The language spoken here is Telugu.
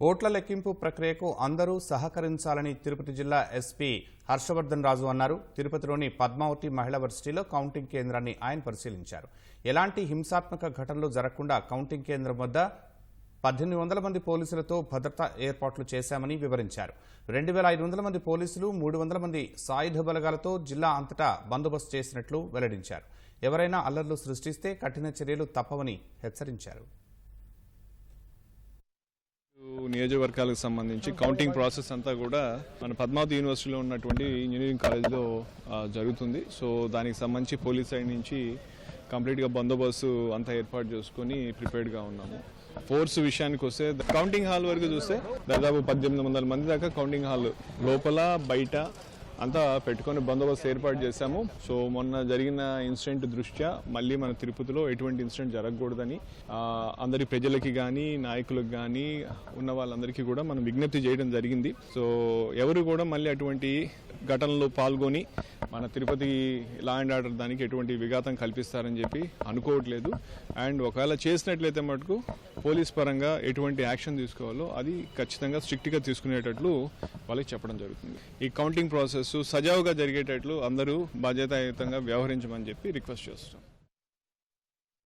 ఓట్ల లెక్కింపు ప్రక్రియకు అందరూ సహకరించాలని తిరుపతి జిల్లా ఎస్పీ హర్షవర్ధన్ రాజు అన్నారు. తిరుపతిలోని పద్మావతి మహిళా వర్సిటీలో కౌంటింగ్ కేంద్రాన్ని ఆయన పరిశీలించారు. ఎలాంటి హింసాత్మక ఘటనలు జరగకుండా కౌంటింగ్ కేంద్రం వద్ద పద్దెనిమిది వందల మంది పోలీసులతో భద్రతా ఏర్పాట్లు చేశామని వివరించారు. రెండు వేల ఐదు వందల మంది పోలీసులు మూడు వందల మంది సాయుధ బలగాలతో జిల్లా అంతటా బందోబస్తు చేసినట్లు వెల్లడించారు. ఎవరైనా అల్లర్లు సృష్టిస్తే కఠిన చర్యలు తప్పవని హెచ్చరించారు. నియోజకవర్గాలకు సంబంధించి కౌంటింగ్ ప్రాసెస్ అంతా కూడా మన పద్మావతి యూనివర్సిటీలో ఉన్నటువంటి ఇంజనీరింగ్ కాలేజ్లో జరుగుతుంది. సో దానికి సంబంధించి పోలీస్ సైడ్ నుంచి కంప్లీట్గా బందోబస్తు అంతా ఏర్పాటు చేసుకొని ప్రిపేర్డ్గా ఉన్నాము. ఫోర్స్ విషయానికి వస్తే కౌంటింగ్ హాల్ వరకు చూస్తే దాదాపు పద్దెనిమిది వందల మంది దాకా కౌంటింగ్ హాల్ లోపల బయట అంతా పెట్టుకొని బందోబస్తు ఏర్పాటు చేశాము. సో మొన్న జరిగిన ఇన్సిడెంట్ దృష్ట్యా మళ్ళీ మన తిరుపతిలో ఎటువంటి ఇన్సిడెంట్ జరగకూడదని అందరి ప్రజలకి కానీ నాయకులకు కానీ ఉన్న వాళ్ళందరికీ కూడా మనం విజ్ఞప్తి చేయడం జరిగింది. సో ఎవరు కూడా మళ్ళీ అటువంటి ఘటనలో పాల్గొని మన తిరుపతి లా అండ్ ఆర్డర్ దానికి ఎటువంటి విఘాతం కల్పిస్తారని చెప్పి అనుకోవట్లేదు. అండ్ ఒకవేళ చేసినట్లయితే మటుకు పోలీస్ పరంగా ఎటువంటి యాక్షన్ తీసుకోవాలో అది ఖచ్చితంగా స్ట్రిక్ట్గా తీసుకునేటట్లు వాళ్ళకి చెప్పడం జరుగుతుంది. ఈ కౌంటింగ్ ప్రాసెస్ సజావుగా జరిగేటట్లు అందరూ బాధ్యతాయుతంగా వ్యవహరించమని చెప్పి రిక్వెస్ట్ చేస్తున్నాం.